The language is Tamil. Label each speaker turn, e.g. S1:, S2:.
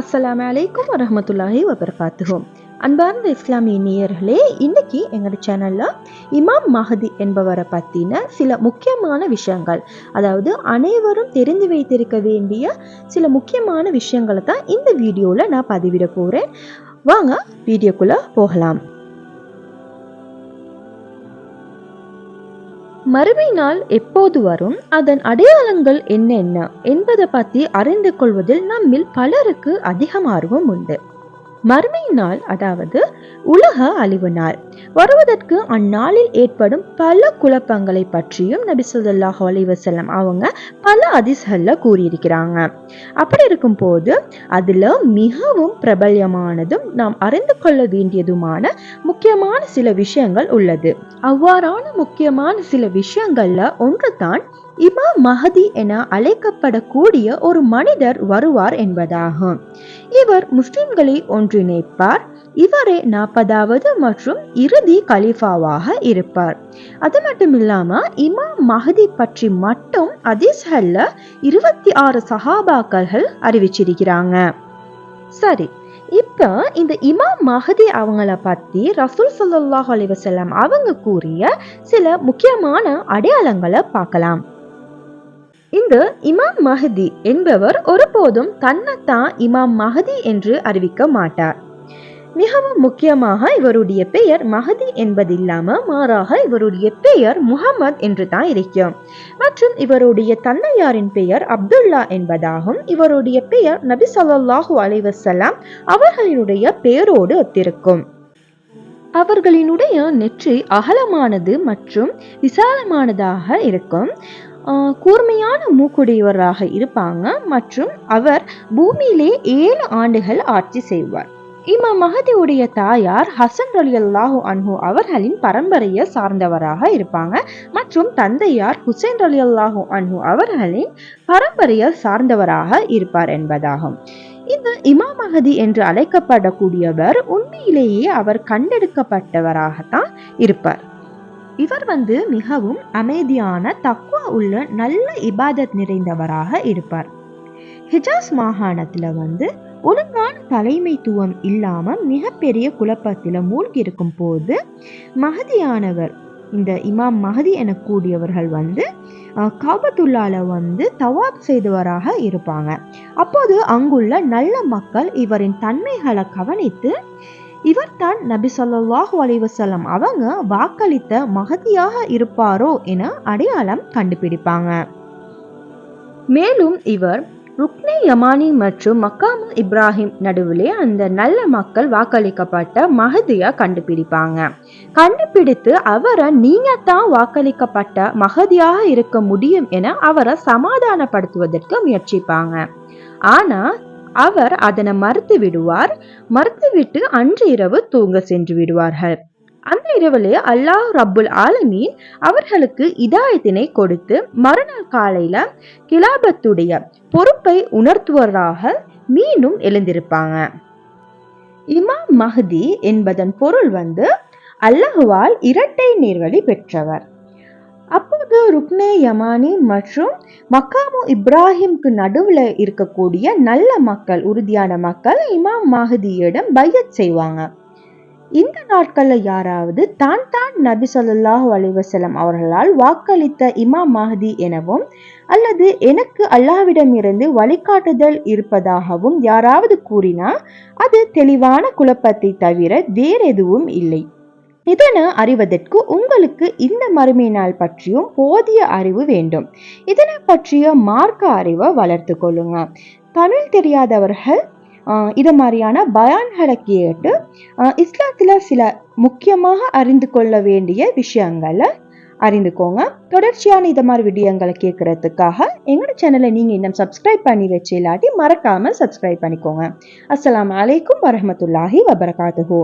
S1: அஸ்லாம் அலைக்கும் வரமத்துல்லாஹி வபர்காத்துகோம் அன்பார்ந்த இஸ்லாமிய நேயர்களே இன்னைக்கு எங்களோட சேனலில் இமாம் மஹதி என்பவரை பற்றின சில முக்கியமான விஷயங்கள் அதாவது அனைவரும் தெரிந்து வைத்திருக்க வேண்டிய சில முக்கியமான விஷயங்களை தான் இந்த வீடியோவில் நான் பதிவிட போகிறேன் வாங்க வீடியோக்குள்ளே போகலாம். மறுமை நாள் எப்போது வரும்? அதன் அடையாளங்கள் என்னென்ன? என்பதை பற்றி அறிந்து கொள்வதில் நம்மில் பலருக்கு அதிகம் ஆர்வம் உண்டு. மறுமை நாள் அதாவது உலக அழிவு நாள் வருவதற்கு அந்நாளில் ஏற்படும் பல குழப்பங்களை பற்றியும் நபி சொல்லாஹு அலிவசல்லம் அவங்க பல அதிசல்ல கூறியிருக்கிறாங்க. அப்படி இருக்கும் போது அதுல மிகவும் பிரபல்யமானதும் நாம் அறிந்து கொள்ள வேண்டியதுமான முக்கியமான சில விஷயங்கள் உள்ளது. அவ்வாறான முக்கியமான சில விஷயங்கள்ல ஒன்று தான் இமாம் மஹதி என அழைக்கப்படக்கூடிய ஒரு மனிதர் வருவார் என்பதாகும். இவர் முஸ்லிம்களை ஒன்றிணைப்பார். இவரே நாற்பதாவது மற்றும் இறுதி கலிஃபாவாக இருப்பார். அது மட்டும் இல்லாம இமாம் மஹதி பற்றி மட்டும் அதிசல்ல இருபத்தி ஆறு சஹாபாக்கள்கள் அறிவிச்சிருக்கிறாங்க. சரி இப்போ இந்த இமாம் மஹதி அவங்கள பற்றி ரசூல் சல்லாஹ் அலிவசல்லாம் அவங்க கூறிய சில முக்கியமான அடையாளங்களை பார்க்கலாம். இந்த இமாம் மஹதி என்பவர் ஒருபோதும் தன்னைத்தான் இமாம் மஹதி என்று அறிவிக்க மாட்டார். மிகவும் முக்கியமாக இவருடைய பெயர் மஹதி என்பதில்லாம மாறாக இவருடைய பெயர் முகமது என்று தான் இருக்கும். மற்றும் இவருடைய தந்தையாரின் பெயர் அப்துல்லா என்பதாகும் இவருடைய பெயர் நபி சொல்லாஹு அலைவசல்லாம் அவர்களினுடைய பெயரோடு ஒத்திருக்கும். அவர்களினுடைய நெற்றி அகலமானது மற்றும் விசாலமானதாக இருக்கும். கூர்மையான மூக்குடையவராக இருப்பாங்க. மற்றும் அவர் பூமியிலே ஏழு ஆண்டுகள் ஆட்சி செய்வார். இமா மகதியுடைய தாயார் ஹசன் அலி அல்லாஹு அன்ஹு அவர்களின் பரம்பரையை சார்ந்தவராக இருப்பாங்க. மற்றும் தந்தையார் ஹுசைன் அலி அல்லாஹு அன்ஹு அவர்களின் பரம்பரையை சார்ந்தவராக இருப்பார் என்பதாகும். இந்த இமா மகதி என்று அழைக்கப்படக்கூடியவர் உண்மையிலேயே அவர் கண்டெடுக்கப்பட்டவராகத்தான் இருப்பார். இவர் வந்து மிகவும் அமைதியான தக்குவா உள்ள நல்ல இபாதத் நிறைந்தவராக இருப்பார். ஹிஜாஸ் மாகாணத்தில் வந்து ஒழுங்கான தலைமைத்துவம் இல்லாமல் மிகப்பெரிய குழப்பத்தில் மூழ்கி இருக்கும் போது மகதியானவர் இந்த இமாம் மகதி என கூடியவர்கள் வந்து காபத்துள்ளால வந்து தவாப் செய்தவராக இருப்பாங்க. அப்போது அங்குள்ள நல்ல மக்கள் இவரின் தன்மைகளை கவனித்து இவர் தான் நபி சொல்லாஹு அலைவசல்லம் அவங்க வாக்களித்த மகதியாக இருப்பாரோ என அடையாளம் கண்டுபிடிப்பாங்க. மேலும் இவர் ருக்னே யமானி மற்றும் மக்காமு இப்ராஹிம் நடுவிலே அந்த நல்ல மக்கள் வாக்களிக்கப்பட்ட மகதியை கண்டுபிடிப்பாங்க. கண்டுபிடித்து அவரை நீங்க தான் வாக்களிக்கப்பட்ட மகதியாக இருக்க முடியும் என அவரை சமாதானப்படுத்துவதற்கு முயற்சிப்பாங்க. ஆனா அவர் அதனை மறுத்து விடுவார். மறுத்துவிட்டு அன்று இரவு தூங்க சென்று விடுவார்கள். அந்த இரவிலே அல்லாஹ் ரப்புல் ஆலமீன் அவர்களுக்கு இதாயத்தினை கொடுத்து மறுநாள் காலையில கிலாபத்துடைய பொறுப்பை உணர்த்துவராக மீண்டும் எழுந்திருப்பாங்க. இமாம் மஹதி என்பதன் பொருள் வந்து அல்லாஹுவால் இரட்டை நீர்வழி பெற்றவர். அப்போது ருக்னே யமானி மற்றும் மக்காமு இப்ராஹிம்க்கு நடுவில் இருக்கக்கூடிய நல்ல மக்கள் உறுதியான மக்கள் இமாம் மாஹதியிடம் பையத் செய்வாங்க. இந்த நாட்களில் யாராவது தான் தான் நபி சொல்லாஹு அலிவசலம் அவர்களால் வாக்களித்த இமாம் மஹதி எனவும் அல்லது எனக்கு அல்லாவிடமிருந்து வழிகாட்டுதல் இருப்பதாகவும் யாராவது கூறினா அது தெளிவான குழப்பத்தை தவிர வேறெதுவும் இல்லை. இதனை அறிவதற்கு உங்களுக்கு இந்த மறுமை நாள் பற்றியும் போதிய அறிவு வேண்டும். இதனை பற்றிய மார்க்க அறிவை வளர்த்து கொள்ளுங்க. தமிழ் தெரியாதவர்கள் இது மாதிரியான பயான்களை கேட்டு இஸ்லாத்தில் சில முக்கியமாக அறிந்து கொள்ள வேண்டிய விஷயங்களை அறிந்துக்கோங்க. தொடர்ச்சியான இது மாதிரி விடயங்களை கேட்கறதுக்காக எங்களோட சேனலை நீங்கள் இன்னும் சப்ஸ்கிரைப் பண்ணி வச்சு இல்லாட்டி மறக்காமல் சப்ஸ்கிரைப் பண்ணிக்கோங்க. அஸ்லாம் வலைக்கும் வரமத்துல்லாஹி வபரகாத்துஹூ.